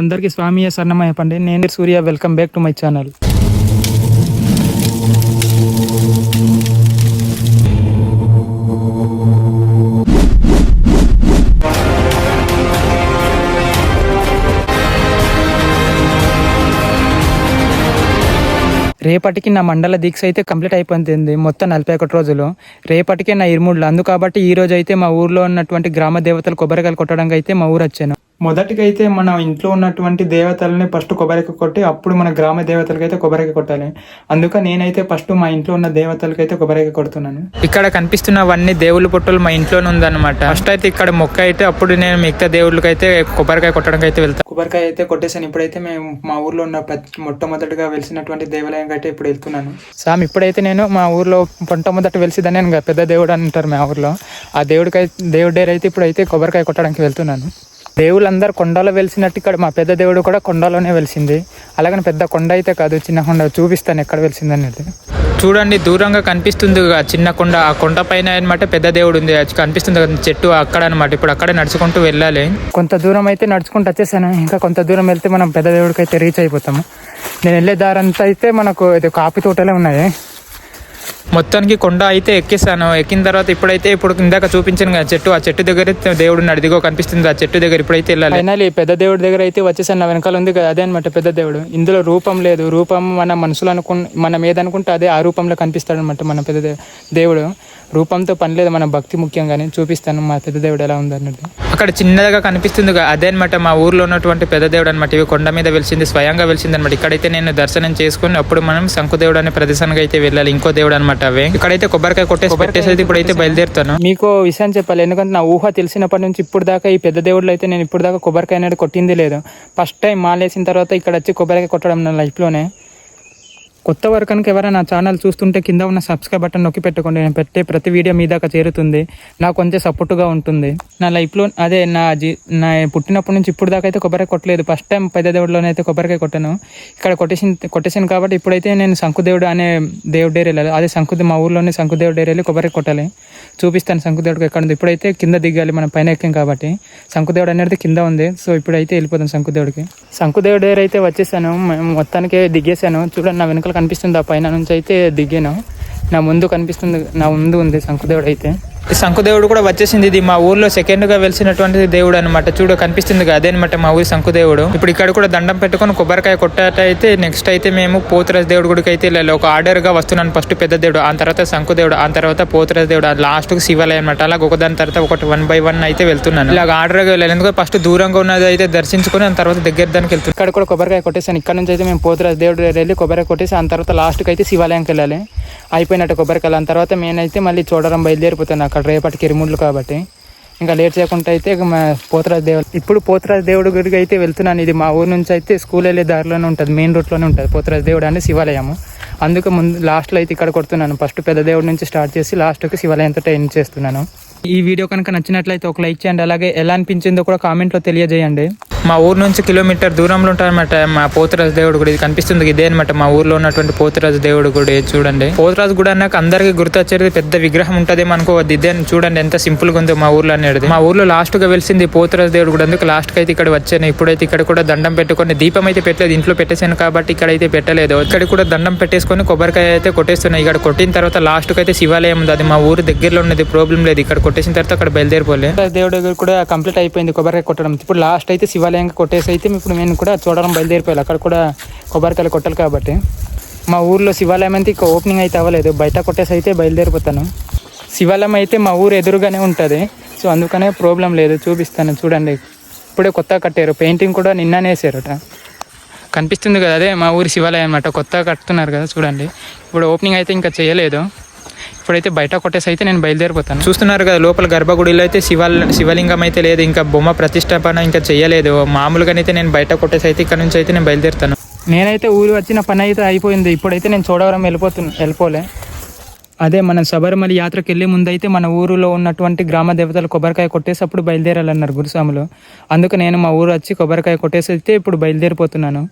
అందరికీ స్వామి సన్నమయపండి నేను Surya welcome back to my channel. రేపటికి నా మండల దీక్ష అయితే కంప్లీట్ అయిపోతుంది మొత్తం నలభై ఒకటి రోజులు. రేపటికే నా ఇరుముళ్ళు. అందు కాబట్టి ఈ రోజు అయితే మా ఊర్లో ఉన్నటువంటి గ్రామ దేవతలు కొబ్బరికాయలు కొట్టడానికి అయితే మా ఊరు వచ్చాను. మొదటిగా అయితే మన ఇంట్లో ఉన్నటువంటి దేవతలని ఫస్ట్ కొబ్బరికాయ కొట్టి అప్పుడు మన గ్రామ దేవతలకి అయితే కొబ్బరికాయ కొట్టాలి. అందుక నేనైతే ఫస్ట్ మా ఇంట్లో ఉన్న దేవతలకి అయితే కొబ్బరికాయ కొడుతున్నాను. ఇక్కడ కనిపిస్తున్నవన్నీ దేవుళ్ళ పొట్టులు మా ఇంట్లోనే ఉందన్నమాట. ఫస్ట్ అయితే ఇక్కడ మొక్క అయితే అప్పుడు నేను మిగతా దేవుళ్ళకి అయితే కొబ్బరికాయ కొట్టడానికి అయితే వెళ్తాను కొబ్బరికాయ అయితే కొట్టేసాను ఇప్పుడైతే మేము మా ఊర్లో ఉన్న మొట్టమొదటిగా వెలిసినటువంటి దేవాలయం అయితే ఇప్పుడు వెళ్తున్నాను. సామ్ ఇప్పుడైతే నేను మా ఊర్లో మొట్టమొదటి వెలిసిదని పెద్ద దేవుడు అంటారు మా ఊర్లో. ఆ దేవుడికి దేవుడి డేర్ అయితే ఇప్పుడు అయితే కొబ్బరికాయ కొట్టడానికి వెళ్తున్నాను. దేవుళ్ళందరూ కొండలో వెలిసినట్టు ఇక్కడ మా పెద్ద దేవుడు కూడా కొండలోనే వెలిసింది. అలాగని పెద్ద కొండ అయితే కాదు చిన్న కొండ చూపిస్తాను ఎక్కడ వెలిసింది అనేది. చూడండి దూరంగా కనిపిస్తుంది చిన్న కొండ ఆ కొండ పైన అనమాట పెద్ద దేవుడు ఉంది. కనిపిస్తుంది చెట్టు అక్కడ అనమాట ఇప్పుడు అక్కడే నడుచుకుంటూ వెళ్ళాలి. కొంత దూరం అయితే నడుచుకుంటూ వచ్చేసాను. ఇంకా కొంత దూరం వెళ్తే మనం పెద్ద దేవుడికి అయితే రీచ్ అయిపోతాము. నేను వెళ్ళే దారంతా అయితే మనకు ఇది కాఫీ తోటలే ఉన్నాయి. మొత్తానికి కొండ అయితే ఎక్కేసాను. ఎక్కిన తర్వాత ఇప్పుడైతే ఇప్పుడు ఇందాక చూపించాను కదా చెట్టు. ఆ చెట్టు దగ్గర దేవుడు ఉన్నాడు కనిపిస్తుంది. ఆ చెట్టు దగ్గర ఇప్పుడైతే వెళ్ళాలి. ఫైనల్ పెద్ద దేవుడి దగ్గర అయితే వచ్చేసాను. నా వెనకాల ఉంది కదా అదే అనమాట పెద్ద దేవుడు. ఇందులో రూపం లేదు. రూపం మన మనసులు అనుకు మనం ఏదనుకుంటే అదే ఆ రూపంలో కనిపిస్తాడు అనమాట మన పెద్ద దేవుడు. రూపంతో పని లేదు మన భక్తి ముఖ్యంగానే. చూపిస్తాను మా పెద్ద దేవుడు ఎలా ఉంది అక్కడ చిన్నగా కనిపిస్తుంది అదే అనమాట మా ఊర్లో ఉన్నటువంటి పెద్ద దేవుడు అనమాట ఇవి కొండ మీద వెలిసింది స్వయంగా వెలిసింది అనమాట ఇక్కడైతే నేను దర్శనం చేసుకుని అప్పుడు మనం శంకుదేవుడు అనే ప్రదేశానికి అయితే వెళ్ళాలి. ఇంకో దేవుడు అనమాట అవే. ఇక్కడైతే కొబ్బరికాయ కొట్టేసి పెట్టేసి అయితే ఇప్పుడైతే బయలుదేరుతాను. మీకు విషయం చెప్పాలి. ఎందుకంటే నా ఊహ తెలిసినప్పటి నుంచి ఇప్పుడు దాకా ఈ పెద్ద దేవుళ్ళు అయితే నేను ఇప్పుడు దాకా కొబ్బరికాయ అనేది కొట్టింది లేదు. ఫస్ట్ టైం మాలేసిన తర్వాత ఇక్కడ వచ్చి కొబ్బరికాయ కొట్టడం నా లైఫ్లోనే కొత్త వారు కనుక ఎవరైనా నా ఛానల్ చూస్తుంటే కింద ఉన్న సబ్స్క్రైబ్ బటన్ నొక్కి పెట్టుకోండి. నేను పెట్టే ప్రతి వీడియో మీ దాకా చేరుతుంది. నాకు కొంచెం సపోర్టుగా ఉంటుంది. నా లైఫ్లో అదే నా జీ నా పుట్టినప్పటి నుంచి ఇప్పుడు దాకా అయితే కొబ్బరికాయ కొట్టలేదు. ఫస్ట్ టైం పెద్ద దేవుడిలోనే అయితే కొబ్బరికాయ కొట్టాను. ఇక్కడ కొటేషన్ కొట్టేసాను కాబట్టి ఇప్పుడైతే నేను శంకుదేవుడు అనే దేవుడు డేర్ వెళ్ళాలి. అదే శంకుదే మా ఊర్లోనే శంకుదేవుడు డేర్ వెళ్ళి కొబ్బరికాయ కొట్టాలి. చూపిస్తాను శంకుదేవుడికి ఎక్కడ ఉంది. ఇప్పుడైతే కింద దిగాలి. మనం పైన ఎక్కాం కాబట్టి శంకుదేవుడు అనేది కింద ఉంది. సో ఇప్పుడైతే వెళ్ళిపోతాం శంకుదేవుడికి. శంకుదేవుడు దగ్గర అయితే వచ్చేసాను. మొత్తానికి దిగేశాను చూడండి నా వెనుకల కనిపిస్తుంది ఆ పైన నుంచి అయితే దిగాను? నా ముందు కనిపిస్తుంది నా ముందు ఉంది శంకుదేవుడు అయితే. శంకుదేవుడు కూడా వచ్చేసింది. ఇది మా ఊర్లో సెకండ్గా వెలిసినటువంటి దేవుడు అనమాట చూడు కనిపిస్తుంది అదే అనమాట మా ఊరి శంకుదేవుడు. ఇప్పుడు ఇక్కడ కూడా దండం పెట్టుకుని కొబ్బరికాయ కొట్టాట అయితే నెక్స్ట్ అయితే మేము పోతురాజ్ దేవుడు గుడికి అయితే వెళ్ళాలి. ఒక ఆర్డర్గా వస్తున్నాను ఫస్ట్ పెద్ద దేవుడు ఆ తర్వాత శంకుదేవుడు ఆ తర్వాత పోతురాజ దేవుడు లాస్ట్కు శివాలయం అనమాట అలాగ ఒకదాని తర్వాత ఒకటి వన్ బై వన్ అయితే వెళ్తున్నాను. ఇలాగ ఆర్డర్గా వెళ్ళాలి. ఎందుకంటే ఫస్ట్ దూరంగా ఉన్నది అయితే దర్శించుకొని ఆ తర్వాత దగ్గర దానికి వెళ్తున్నాను. ఇక్కడ కూడా కొబ్బరికాయ కొట్టేసాను ఇక్కడ నుంచి అయితే మేము పోతురాజ్ దేవుడు వెళ్ళి కొబ్బరికాయ కొట్టేసి ఆ తర్వాత లాస్ట్కి అయితే శివాలయంకి వెళ్ళాలి. అయిపోయినట్టు కొబ్బరికాయలు. ఆ తర్వాత నేనైతే మళ్ళీ చూడడం బయలుదేరిపోతాను అక్కడ రేపటికి ఇరుముళ్ళు కాబట్టి. ఇంకా లేట్ చేయకుండా అయితే మా పోతరాజు దేవుడు ఇప్పుడు పోతరాజు దేవుడు గుడికి అయితే వెళ్తున్నాను. ఇది మా ఊరు నుంచి అయితే స్కూల్ వెళ్ళే దారిలోనే ఉంటుంది. మెయిన్ రూట్లోనే ఉంటుంది. పోతరాజు దేవుడు అంటే శివాలయము. అందుకు ముందు లాస్ట్లో అయితే ఇక్కడ కొడుతున్నాను. ఫస్ట్ పెద్ద దేవుడి నుంచి స్టార్ట్ చేసి లాస్ట్కి శివాలయంతో ఎండ్ చేస్తున్నాను. ఈ వీడియో కనుక నచ్చినట్లయితే ఒక లైక్ చేయండి. అలాగే ఎలా అనిపించిందో కూడా కామెంట్లో తెలియజేయండి. మా ఊరు నుంచి కిలోమీటర్ దూరంలో ఉంటారన్నమాట. మా పోతురాజు దేవుడు గుడి ఇది కనిపిస్తుంది. ఇదే అనమాట మా ఊర్లో ఉన్నటువంటి పోతురాజు దేవుడు గుడి. చూడండి. పోతురాజు గుడి అన్నాక అందరికి గుర్తొచ్చేది పెద్ద విగ్రహం ఉంటుంది అనుకోవద్దు. ఇదే అని చూడండి ఎంత సింపుల్గా ఉందో మా ఊర్లో అనేది. మా ఊర్లో లాస్ట్గా వెలిసింది పోతురాజు దేవుడు గుడి. అందుకు లాస్ట్కి అయితే ఇక్కడ వచ్చాను. ఇప్పుడైతే ఇక్కడ కూడా దండం పెట్టుకొని దీపం అయితే పెట్టలేదు. ఇంట్లో పెట్టేశాను కాబట్టి ఇక్కడ అయితే పెట్టలేదు. ఇక్కడ కూడా దండం పెట్టేసుకొని కొబ్బరికాయ అయితే కొట్టేస్తున్నాయి ఇక్కడ కొట్టిన తర్వాత లాస్ట్కి అయితే శివాలయం ఉంది. అది మా ఊరు దగ్గరలో ఉన్నది. ప్రాబ్లం లేదు. ఇక్కడ కొట్టేసిన తర్వాత అక్కడ బయలుదేరిపోలే. దేవుడు కూడా కంప్లీట్ అయిపోయింది కొబ్బరికాయ కొట్టడం. ఇప్పుడు లాస్ట్ అయితే శివాలయం కొట్టేసి అయితే ఇప్పుడు నేను కూడా చూడడం బయలుదేరిపోయాలి. అక్కడ కూడా కొబ్బరికాయలు కొట్టాలి కాబట్టి. మా ఊర్లో శివాలయం అయితే ఇంకా ఓపెనింగ్ అయితే అవ్వలేదు. బయట కొట్టేసి అయితే బయలుదేరిపోతాను. శివాలయం అయితే మా ఊరు ఎదురుగానే ఉంటుంది. సో అందుకనే ప్రాబ్లం లేదు. చూపిస్తాను. చూడండి. ఇప్పుడే కొత్తగా కట్టారు. పెయింటింగ్ కూడా నిన్ననే వేసారట. కనిపిస్తుంది కదా అదే మా ఊరి శివాలయం అనమాట కొత్తగా కట్టుతున్నారు కదా చూడండి. ఇప్పుడు ఓపెనింగ్ అయితే ఇంకా చేయలేదు. ఇప్పుడైతే బయట కొట్టేసి అయితే నేను బయలుదేరిపోతాను. చూస్తున్నారు కదా లోపల గర్భగుడిలో అయితే శివాల శివలింగం అయితే లేదు ఇంకా బొమ్మ ప్రతిష్టాపన ఇంకా చేయలేదు. మామూలుగానైతే నేను బయట కొట్టేసి అయితే ఇక్కడ నుంచి అయితే నేను బయలుదేరుతాను. నేనైతే ఊరు వచ్చిన పని అయితే అయిపోయింది ఇప్పుడైతే నేను చూడవరం వెళ్ళిపోతున్నా వెళ్ళిపోలే. అదే మనం శబరిమల యాత్రకు వెళ్ళే ముందైతే మన ఊరిలో ఉన్నటువంటి గ్రామ దేవతలు కొబ్బరికాయ కొట్టేసి అప్పుడు బయలుదేరాలన్నారు గురుస్వాములు. అందుకు నేను మా ఊరు వచ్చి కొబ్బరికాయ కొట్టేసి అయితే ఇప్పుడు బయలుదేరిపోతున్నాను.